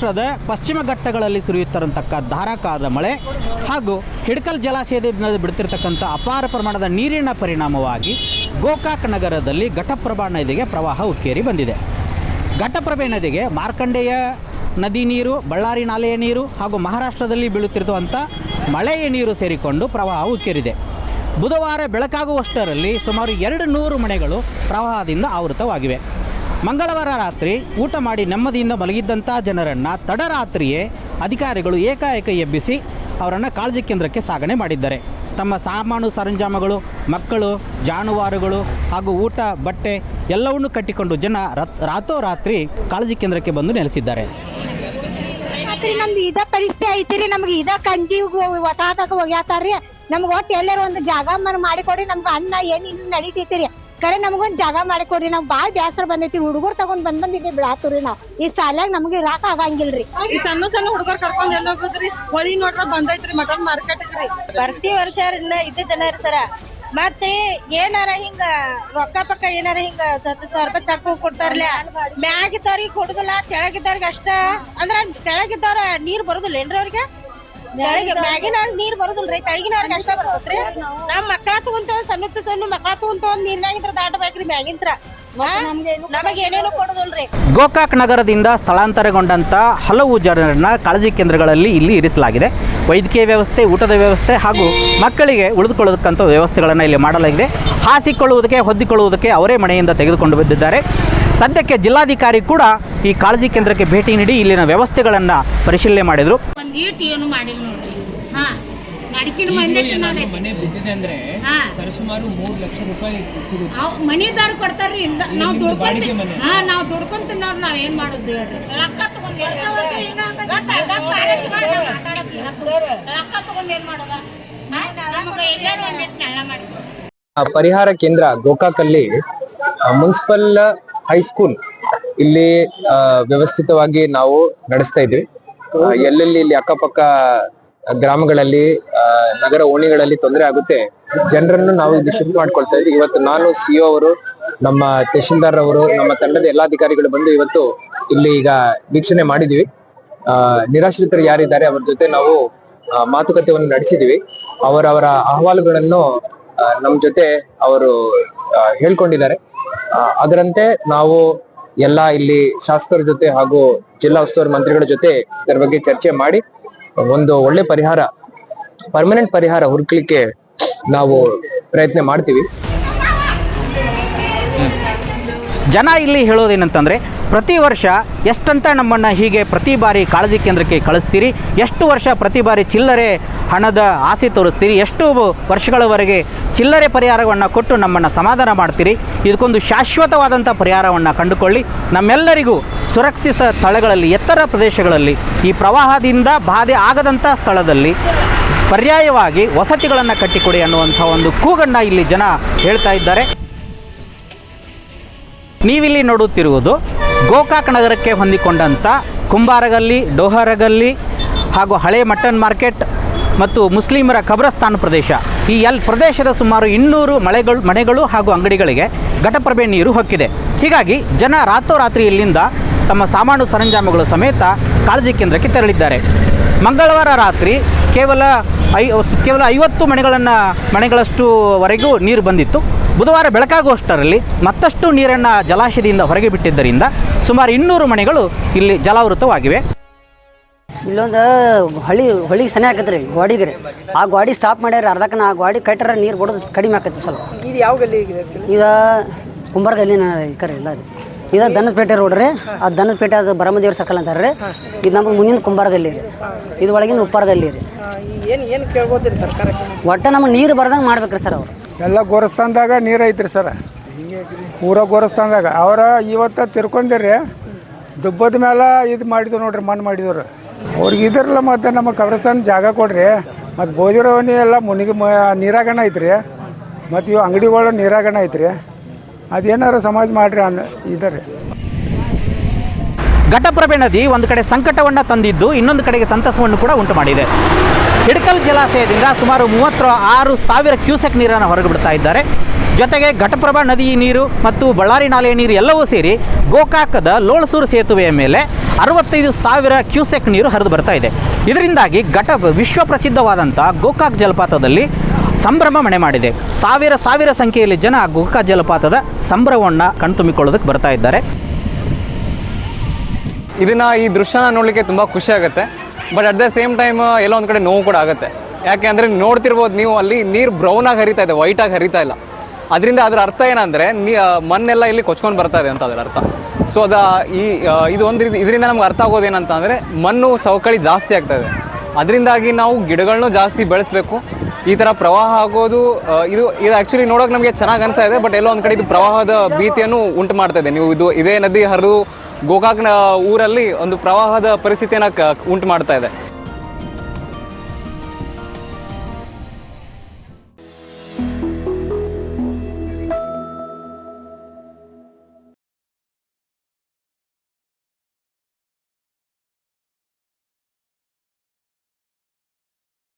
ಮಹಾರಾಷ್ಟ್ರದ ಪಶ್ಚಿಮ ಘಟ್ಟಗಳಲ್ಲಿ ಸುರಿಯುತ್ತಿರತಕ್ಕ ಧಾರಾಕಾರದ ಮಳೆ ಹಾಗೂ ಹಿಡ್ಕಲ್ ಜಲಾಶಯದಿಂದ ಬಿಡ್ತಿರ್ತಕ್ಕಂಥ ಅಪಾರ ಪ್ರಮಾಣದ ನೀರಿನ ಪರಿಣಾಮವಾಗಿ ಗೋಕಾಕ್ ನಗರದಲ್ಲಿ ಘಟಪ್ರಭಾ ನದಿಗೆ ಪ್ರವಾಹ ಉಕ್ಕೇರಿ ಬಂದಿದೆ. ಘಟಪ್ರಭೆ ನದಿಗೆ ಮಾರ್ಕಂಡೇಯ ನದಿ ನೀರು, ಬಳ್ಳಾರಿ ನಾಲೆಯ ನೀರು ಹಾಗೂ ಮಹಾರಾಷ್ಟ್ರದಲ್ಲಿ ಬೀಳುತ್ತಿರುವಂಥ ಮಳೆಯ ನೀರು ಸೇರಿಕೊಂಡು ಪ್ರವಾಹ ಉಕ್ಕೇರಿದೆ. ಬುಧವಾರ ಬೆಳಕಾಗುವಷ್ಟರಲ್ಲಿ ಸುಮಾರು ಎರಡು ನೂರು ಮನೆಗಳು ಪ್ರವಾಹದಿಂದ ಆವೃತವಾಗಿವೆ. ಮಂಗಳವಾರ ರಾತ್ರಿ ಊಟ ಮಾಡಿ ನೆಮ್ಮದಿಯಿಂದ ಮಲಗಿದ್ದಂಥ ಜನರನ್ನು ತಡರಾತ್ರಿಯೇ ಅಧಿಕಾರಿಗಳು ಏಕಾಏಕ ಎಬ್ಬಿಸಿ ಅವರನ್ನು ಕಾಳಜಿ ಕೇಂದ್ರಕ್ಕೆ ಸಾಗಣೆ ಮಾಡಿದ್ದಾರೆ. ತಮ್ಮ ಸಾಮಾನು ಸರಂಜಾಮಗಳು, ಮಕ್ಕಳು, ಜಾನುವಾರುಗಳು ಹಾಗೂ ಊಟ, ಬಟ್ಟೆ ಎಲ್ಲವನ್ನೂ ಕಟ್ಟಿಕೊಂಡು ಜನ ರತ್ ರಾತ್ರೋರಾತ್ರಿ ಕಾಳಜಿ ಕೇಂದ್ರಕ್ಕೆ ಬಂದು ನೆಲೆಸಿದ್ದಾರೆ. ರಾತ್ರಿ ನಮ್ದು ಇದ ಪರಿಸ್ಥಿತಿ ಐತಿರಿ, ನಮ್ಗೆ ಇದ ಕಂಜಿ ಒತ್ತಾಟಕ್ಕೆ ಹೋಗ್ಯಾತಾರ್ರಿ. ನಮ್ಗೆ ಒಟ್ಟು ಎಲ್ಲರೂ ಒಂದು ಜಾಗ ಮರ ಮಾಡಿಕೊಡಿ, ನಮ್ಗೆ ಅನ್ನ ಏನ್ ಇನ್ನು ನಡೀತೈತಿರಿ. ಕರೆ ನಮಗೊಂದ್ ಜಾಗ ಮಾಡಿಕೊಡ್ರಿ. ನಾವ್ ಬಾಳ್ ಬ್ಯಾಸರ ಬಂದೈತಿ. ಹುಡುಗರು ತಗೊಂಡ್ ಬಂದ್ ಬಂದಿದ್ದೆ ಬಿಡಾತುರಿ ನಾವ್. ಈ ಸಾಲ್ಯಾಗ ನಮ್ಗೆ ಇರಾಕ ಆಗಂಗಿಲ್ರಿ. ಈ ಸಣ್ಣ ಸಣ್ಣ ಹುಡುಗರ್ ಕರ್ಕೊಂಡ್ ಎಲ್ಲ ಹೋಗುದ್ರಿ? ಹೊಳಿ ನೋಡ್ರ ಬಂದೈತ್ರಿ ಮಟನ್ ಮಾರ್ಕೆಟ್ ರೀ ಪ್ರತಿ ವರ್ಷ ಇದ್ದಲ್ಲ ಇದ್ದಿದ್ದಲ್ಲ ರೀ ಸರ. ಮತ್ತೆ ಏನಾರ ಹಿಂಗ ರೊಕ್ಕ ಪಕ್ಕ ಏನಾರ ಹಿಂಗ ಹತ್ತು ಸಾವಿರ ರೂಪಾಯಿ ಚಕ್ ಕೊಡ್ತಾರಲ್ಲ ಮ್ಯಾಗಿದ್ದವ್ರಿಗೆ ಕೊಡುದಿಲ್ಲ ತೆಳಗಿದ್ದವ್ರಿಗೆ ಅಷ್ಟ. ಅಂದ್ರ ತೆಳಗಿದ್ದವ್ರ ನೀರ್ ಬರುದಿಲ್ಲ ಏನ್ರಿ ಅವ್ರಿಗೆ? ನೀರ್ ಬರುದಿಲ್ರಿ? ತೆಳಗಿನವ್ರಿಗೆ ಅಷ್ಟ ಬರ್ತೈತ್ರಿ? ನಮ್ ಮಕ್ಕಳ ತಗೊಂತ ಸಣ್ಣ ಸಣ್ಣ ಮಕ್ಕಳ ತಗೊಂತ ದಾಟಬೇಕ್ರಿ ಮ್ಯಾಗಿಂತ್ರ. ಗೋಕಾಕ್ ನಗರದಿಂದ ಸ್ಥಳಾಂತರಗೊಂಡಂತ ಹಲವು ಜನರನ್ನ ಕಾಳಜಿ ಕೇಂದ್ರಗಳಲ್ಲಿ ಇಲ್ಲಿ ಇರಿಸಲಾಗಿದೆ. ವೈದ್ಯಕೀಯ ವ್ಯವಸ್ಥೆ, ಊಟದ ವ್ಯವಸ್ಥೆ ಹಾಗೂ ಮಕ್ಕಳಿಗೆ ಉಳಿದುಕೊಳ್ಳತಕ್ಕಂಥ ವ್ಯವಸ್ಥೆಗಳನ್ನು ಇಲ್ಲಿ ಮಾಡಲಾಗಿದೆ. ಹಾಸಿಕೊಳ್ಳುವುದಕ್ಕೆ, ಹೊದ್ದಿಕೊಳ್ಳುವುದಕ್ಕೆ ಅವರೇ ಮನೆಯಿಂದ ತೆಗೆದುಕೊಂಡು ಬಂದಿದ್ದಾರೆ. ಸದ್ಯಕ್ಕೆ ಜಿಲ್ಲಾಧಿಕಾರಿ ಕೂಡ ಈ ಕಾಳಜಿ ಕೇಂದ್ರಕ್ಕೆ ಭೇಟಿ ನೀಡಿ ಇಲ್ಲಿನ ವ್ಯವಸ್ಥೆಗಳನ್ನು ಪರಿಶೀಲನೆ ಮಾಡಿದ್ರು ಒಂದು ಈಟ್ ಏನು ಮಾಡಿಲ್ಲ ನೋಡ್ರಿ ಹಾ. ಮನೆ ಬಿದ್ದಿದೆ ಅಂದ್ರೆ. ಸರಿಸುಮಾರು ಮೂರು ಲಕ್ಷ ರೂಪಾಯಿ ಸಿಗುತ್ತೆ ಮನಿದಾರ್ ಕೊಡ್ತಾರ್ರಿ ಇಲ್ಲ ನಾವು ದುಡ್ಕೊಂತ ಬಾಡಿಗೆ ಹಾ ನಾವ್ ದುಡ್ಕೊಂತ ತಿನ್ನೋರ್ ನಾವ್ ಏನ್ ಮಾಡುದು ಹೇಳ್ರಿ ರೊಕ್ಕ ತಗೊಂಡ್ ರೊಕ್ಕ ತಗೊಂಡ್ ಮಾಡೋದ ಪರಿಹಾರ ಕೇಂದ್ರ ಗೋಕಾಕಲ್ಲಿ ಮುನ್ಸಿಪಲ್ ಹೈಸ್ಕೂಲ್ ಇಲ್ಲಿ ವ್ಯವಸ್ಥಿತವಾಗಿ ನಾವು ನಡೆಸ್ತಾ ಇದ್ವಿ ಎಲ್ಲೆಲ್ಲಿ ಇಲ್ಲಿ ಅಕ್ಕಪಕ್ಕ ಗ್ರಾಮಗಳಲ್ಲಿ ನಗರ ಓಣಿಗಳಲ್ಲಿ ತೊಂದರೆ ಆಗುತ್ತೆ, ಜನರನ್ನು ನಾವು ಇಲ್ಲಿ ಶಿಫ್ಟ್ ಮಾಡ್ಕೊಳ್ತಾ ಇದ್ವಿ ಇವತ್ತು ನಾನು ಸಿಒ ಅವರು, ನಮ್ಮ ತಹಶೀಲ್ದಾರ್ ಅವರು, ನಮ್ಮ ತಂಡದ ಎಲ್ಲಾ ಅಧಿಕಾರಿಗಳು ಬಂದು ಇವತ್ತು ಇಲ್ಲಿ ಈಗ ವೀಕ್ಷಣೆ ಮಾಡಿದ್ವಿ ನಿರಾಶ್ರಿತರು ಯಾರಿದ್ದಾರೆ, ಅವರ ಜೊತೆ ನಾವು ಮಾತುಕತೆಯನ್ನು ನಡೆಸಿದೀವಿ ಅವರವರ ಅಹವಾಲುಗಳನ್ನು ನಮ್ಮ ನಮ್ ಜೊತೆ ಅವರು ಹೇಳ್ಕೊಂಡಿದ್ದಾರೆ. ಅದರಂತೆ ನಾವು ಎಲ್ಲ ಇಲ್ಲಿ ಶಾಸಕರ ಜೊತೆ ಹಾಗೂ ಜಿಲ್ಲಾ ಉಸ್ತುವಾರಿ ಮಂತ್ರಿಗಳ ಜೊತೆ ಇದರ ಬಗ್ಗೆ ಚರ್ಚೆ ಮಾಡಿ ಒಂದು ಒಳ್ಳೆ ಪರಿಹಾರ ಪರ್ಮನೆಂಟ್ ಪರಿಹಾರ ಹುಡುಕ್ಲಿಕ್ಕೆ ನಾವು ಪ್ರಯತ್ನ ಮಾಡ್ತೀವಿ. ಜನ ಇಲ್ಲಿ ಹೇಳೋದೇನಂತಂದರೆ ಪ್ರತಿ ವರ್ಷ ಎಷ್ಟಂತ ನಮ್ಮನ್ನು ಹೀಗೆ ಪ್ರತಿ ಬಾರಿ ಕಾಳಜಿ ಕೇಂದ್ರಕ್ಕೆ ಕಳಿಸ್ತೀರಿ? ಎಷ್ಟು ವರ್ಷ ಪ್ರತಿ ಬಾರಿ ಚಿಲ್ಲರೆ ಹಣದ ಆಸೆ ತೋರಿಸ್ತೀರಿ? ಎಷ್ಟು ವರ್ಷಗಳವರೆಗೆ ಚಿಲ್ಲರೆ ಪರಿಹಾರವನ್ನು ಕೊಟ್ಟು ನಮ್ಮನ್ನು ಸಮಾಧಾನ ಮಾಡ್ತೀರಿ? ಇದಕ್ಕೊಂದು ಶಾಶ್ವತವಾದಂಥ ಪರಿಹಾರವನ್ನು ಕಂಡುಕೊಳ್ಳಿ. ನಮ್ಮೆಲ್ಲರಿಗೂ ಸುರಕ್ಷಿತ ಸ್ಥಳಗಳಲ್ಲಿ, ಎತ್ತರ ಪ್ರದೇಶಗಳಲ್ಲಿ, ಈ ಪ್ರವಾಹದಿಂದ ಬಾಧೆ ಆಗದಂಥ ಸ್ಥಳದಲ್ಲಿ ಪರ್ಯಾಯವಾಗಿ ವಸತಿಗಳನ್ನು ಕಟ್ಟಿಕೊಡಿ ಅನ್ನುವಂಥ ಒಂದು ಕೂಗನ್ನು ಇಲ್ಲಿ ಜನ ಹೇಳ್ತಾ ಇದ್ದಾರೆ. ನೀವಿಲ್ಲಿ ನೋಡುತ್ತಿರುವುದು ಗೋಕಾಕ್ ನಗರಕ್ಕೆ ಹೊಂದಿಕೊಂಡಂಥ ಕುಂಬಾರಗಲ್ಲಿ, ಡೋಹರಗಲ್ಲಿ ಹಾಗೂ ಹಳೆ ಮಟನ್ ಮಾರ್ಕೆಟ್ ಮತ್ತು ಮುಸ್ಲಿಮರ ಖಬ್ರಸ್ತಾನ್ ಪ್ರದೇಶ. ಈ ಎಲ್ ಪ್ರದೇಶದ ಸುಮಾರು ಇನ್ನೂರು ಮಳೆಗಳು, ಮನೆಗಳು ಹಾಗೂ ಅಂಗಡಿಗಳಿಗೆ ಘಟಪ್ರಭೆ ನೀರು ಹೊಕ್ಕಿದೆ. ಹೀಗಾಗಿ ಜನ ರಾತ್ರೋರಾತ್ರಿ ಇಲ್ಲಿಂದ ತಮ್ಮ ಸಾಮಾನು ಸರಂಜಾಮುಗಳು ಸಮೇತ ಕಾಳಜಿ ಕೇಂದ್ರಕ್ಕೆ ತೆರಳಿದ್ದಾರೆ. ಮಂಗಳವಾರ ರಾತ್ರಿ ಕೇವಲ ಐ, ಕೇವಲ ಐವತ್ತು ಮನೆಗಳನ್ನು, ಮನೆಗಳಷ್ಟುವರೆಗೂ ನೀರು ಬಂದಿತ್ತು. ಬುಧವಾರ ಬೆಳಕಾಗುವಷ್ಟರಲ್ಲಿ ಮತ್ತಷ್ಟು ನೀರನ್ನು ಜಲಾಶಯದಿಂದ ಹೊರಗೆ ಬಿಟ್ಟಿದ್ದರಿಂದ ಸುಮಾರು ಇನ್ನೂರು ಮನೆಗಳು ಇಲ್ಲಿ ಜಲಾವೃತವಾಗಿವೆ. ಇಲ್ಲೊಂದು ಹೊಳಿ ಹೊಳಿಗೆ ಸನಿ ಆಕತ್ರಿ ಗೋಡಿಗೆ ರೀ ಆ ಗಾಡಿ ಸ್ಟಾಪ್ ಮಾಡ್ಯಾರ ಅರ್ಧಕ್ಕನ ಆ ಗಾಡಿ ಕಟ್ಟರ ನೀರು ಬಿಡೋದು ಕಡಿಮೆ ಆಕತಿ ಸ್ವಲ್ಪ. ಇದು ಯಾವ ಗಲ್ಲಿ ಈಗ ಕುಂಬಾರ ಗಲ್ಲಿನ ಈ ಕರೆ ಇಲ್ಲ ಅದು. ಇದು ದನದಪೇಟೆ ರೋಡ್ ರೀ. ಆ ದನದಪೇಟೆ ಅದು ಬರಮದೇವ್ರ ಸಕಲ್ ಅಂತಾರೆ ರೀ ಇದು ನಮಗೆ ಮುಂದಿನ ಕುಂಬಾರ ಗಲ್ಲಿ ರೀ. ಇದು ಒಳಗಿನ ಉಪ್ಪಾರ ಗಲ್ಲಿ ರೀ ಏನು ಏನು ಕೇಳ್ಬೋದು ರೀ ಸರ್ಕಾರಕ್ಕೆ? ಒಟ್ಟು ನಮಗೆ ನೀರು ಬರ್ದಂಗೆ ಮಾಡ್ಬೇಕ್ರಿ ಸರ್ ಅವ್ರು. ಎಲ್ಲ ಗೋರಸ್ಥಾನದಾಗ ನೀರು ಐತ್ರಿ ಸರ್. ಊರ ಗೋರಸ್ಥಾನದಾಗ. ಅವರ ಇವತ್ತ ತಿರ್ಕೊಂಡಿರಿ, ದುಬ್ಬದ ಮೇಲೆ ಇದು ಮಾಡಿದ್ರು ನೋಡ್ರಿ, ಮಣ್ಣು ಮಾಡಿದ್ರು. ಅವ್ರಿಗೆ ಇದ್ರಲ್ಲ ಮತ್ತೆ ನಮ್ಮ ಕಬ್ರಸ್ಥಾನ ಜಾಗ ಕೊಡ್ರಿ. ಮತ್ತು ಭೋಜರವನಿ ಎಲ್ಲ ಮುನಿಗೆ ಮ, ನೀರಾಗಣ ಐತ್ರಿ. ಮತ್ತು ಇವು ಅಂಗಡಿಗಳು ನೀರಾಗಣ ಐತ್ರಿ. ಅದೇನಾರು ಸಮಾಜ ಮಾಡ್ರಿ ಅಂದ, ಇದರಿ. ಘಟಪ್ರಭೆ ನದಿ ಒಂದು ಕಡೆ ಸಂಕಟವನ್ನು ತಂದಿದ್ದು, ಇನ್ನೊಂದು ಕಡೆಗೆ ಸಂತಸವನ್ನು ಕೂಡ ಉಂಟು ಮಾಡಿದೆ. ಹಿಡಕಲ್ ಜಲಾಶಯದಿಂದ ಸುಮಾರು ಮೂವತ್ತ ಆರು ಸಾವಿರ ಕ್ಯೂಸೆಕ್ ನೀರನ್ನು ಹೊರಗೆ ಬಿಡ್ತಾ ಇದ್ದಾರೆ. ಜೊತೆಗೆ ಘಟಪ್ರಭಾ ನದಿ ನೀರು ಮತ್ತು ಬಳ್ಳಾರಿ ನಾಲೆಯ ನೀರು ಎಲ್ಲವೂ ಸೇರಿ ಗೋಕಾಕದ ಲೋಳಸೂರು ಸೇತುವೆಯ ಮೇಲೆ ಅರವತ್ತೈದು ಸಾವಿರ ಕ್ಯೂಸೆಕ್ ನೀರು ಹರಿದು ಬರ್ತಾ ಇದೆ. ಇದರಿಂದಾಗಿ ಘಟ ವಿಶ್ವ ಪ್ರಸಿದ್ಧವಾದಂಥ ಗೋಕಾಕ್ ಜಲಪಾತದಲ್ಲಿ ಸಂಭ್ರಮ ಮನೆ ಮಾಡಿದೆ. ಸಾವಿರ ಸಾವಿರ ಸಂಖ್ಯೆಯಲ್ಲಿ ಜನ ಗೋಕಾಕ್ ಜಲಪಾತದ ಸಂಭ್ರಮವನ್ನು ಕಣ್ತುಂಬಿಕೊಳ್ಳೋದಕ್ಕೆ ಬರ್ತಾ ಇದ್ದಾರೆ. ಇದನ್ನ ಈ ದೃಶ್ಯನ ನೋಡಲಿಕ್ಕೆ ತುಂಬ ಖುಷಿ ಆಗುತ್ತೆ. But at the same time ಎಲ್ಲೋ ಒಂದು ಕಡೆ ನೋವು ಕೂಡ ಆಗುತ್ತೆ. ಯಾಕೆ ಅಂದರೆ ನೋಡ್ತಿರ್ಬೋದು ನೀವು ಅಲ್ಲಿ ನೀರು ಬ್ರೌನ್ ಆಗಿ ಹರಿತಾ ಇದೆ ವೈಟ್ ಆಗಿ ಹರಿತಾ ಇಲ್ಲ. ಅದರಿಂದ ಅದರ ಅರ್ಥ ಏನಂದರೆ, ನೀ ಮಣ್ಣೆಲ್ಲ ಇಲ್ಲಿ ಕೊಚ್ಕೊಂಡು ಬರ್ತಾ ಇದೆ ಅಂತ ಅದರ ಅರ್ಥ. ಸೊ ಅದ, ಈ ಇದು ಒಂದು ಇದರಿಂದ ನಮ್ಗೆ ಅರ್ಥ ಆಗೋದು ಏನಂತ ಮಣ್ಣು ಸವಕಳಿ ಜಾಸ್ತಿ ಆಗ್ತಾ ಇದೆ. ಅದರಿಂದಾಗಿ ನಾವು ಗಿಡಗಳನ್ನೂ ಜಾಸ್ತಿ ಬೆಳೆಸಬೇಕು. ಈ ಥರ ಪ್ರವಾಹ ಆಗೋದು ಇದು ಇದು ಆ್ಯಕ್ಚುಲಿ ನೋಡೋಕೆ ನಮಗೆ ಚೆನ್ನಾಗಿ ಅನಿಸ್ತಾ ಇದೆ ಬಟ್ ಎಲ್ಲೋ ಒಂದು ಕಡೆ ಇದು ಪ್ರವಾಹದ ಭೀತಿಯನ್ನು ಉಂಟು ಮಾಡ್ತಾ ಇದೆ. ನೀವು ಇದು ಇದೇ ನದಿ ಹರಿದು ಗೋಕಾಕ್ನ ಊರಲ್ಲಿ ಒಂದು ಪ್ರವಾಹದ ಪರಿಸ್ಥಿತಿಯನ್ನು ಉಂಟು ಮಾಡ್ತಾ ಇದೆ.